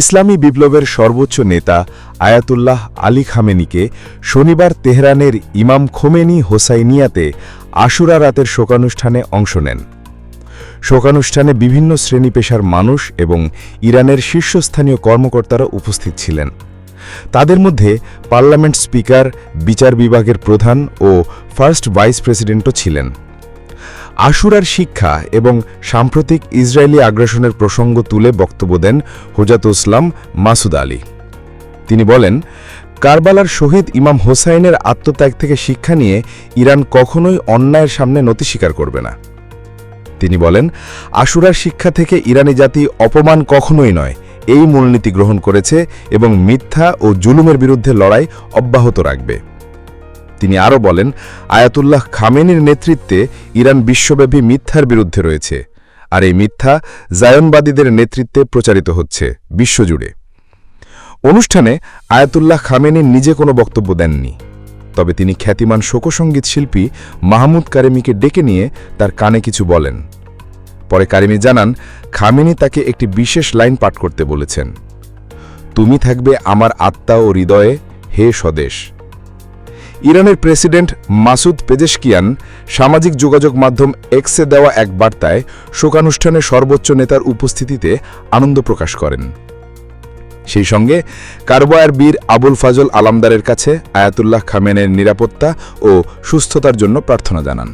ইসলামী বিপ্লবের সর্বোচ্চ নেতা আয়াতুল্লাহ আলী খামেনিকে শনিবার তেহরানের ইমাম খোমেনি হোসাইনিয়াতে আশুরা রাতের শোকানুষ্ঠানে অংশ নেন। শোকানুষ্ঠানে বিভিন্ন শ্রেণি পেশার মানুষ এবং ইরানের শীর্ষস্থানীয় কর্মকর্তারা উপস্থিত ছিলেন। তাদের মধ্যে পার্লামেন্ট স্পিকার, বিচার বিভাগের প্রধান ও ফার্স্ট ভাইস প্রেসিডেন্টও ছিলেন। আশুরার শিক্ষা এবং সাম্প্রতিক ইসরায়েলি আগ্রাসনের প্রসঙ্গ তুলে বক্তব্য দেন হুজাত ইসলাম মাসুদ আলী। তিনি বলেন, কারবালার শহীদ ইমাম হোসাইনের আত্মত্যাগ থেকে শিক্ষা নিয়ে ইরান কখনোই অন্যায়ের সামনে নতি স্বীকার করবে না। তিনি বলেন, আশুরার শিক্ষা থেকে ইরানি জাতি অপমান কখনোই নয়, এই মূলনীতি গ্রহণ করেছে এবং মিথ্যা ও জুলুমের বিরুদ্ধে লড়াই অব্যাহত রাখবে। তিনি আরও বলেন, আয়াতুল্লাহ খামেনির নেতৃত্বে ইরান বিশ্বব্যাপী মিথ্যার বিরুদ্ধে রয়েছে, আর এই মিথ্যা জায়নবাদীদের নেতৃত্বে প্রচারিত হচ্ছে বিশ্বজুড়ে। অনুষ্ঠানে আয়াতুল্লাহ খামেনি নিজে কোনো বক্তব্য দেননি, তবে তিনি খ্যাতিমান শোকসঙ্গীত শিল্পী মাহমুদ কারেমিকে ডেকে নিয়ে তার কানে কিছু বলেন। পরে কারিমি জানান, খামেনি তাকে একটি বিশেষ লাইন পাঠ করতে বলেছেন, তুমি থাকবে আমার আত্মা ও হৃদয়ে, হে স্বদেশ। ইরানের প্রেসিডেন্ট মাসুদ পেজেশকিয়ান সামাজিক যোগাযোগ মাধ্যম এক্সে দেওয়া এক বার্তায় শোকানুষ্ঠানে সর্বোচ্চ নেতার উপস্থিতিতে আনন্দ প্রকাশ করেন। সেই সঙ্গে কারবায়ার বীর আবুল ফাজল আলামদারের কাছে আয়াতুল্লাহ খামেনের নিরাপত্তা ও সুস্থতার জন্য প্রার্থনা জানান।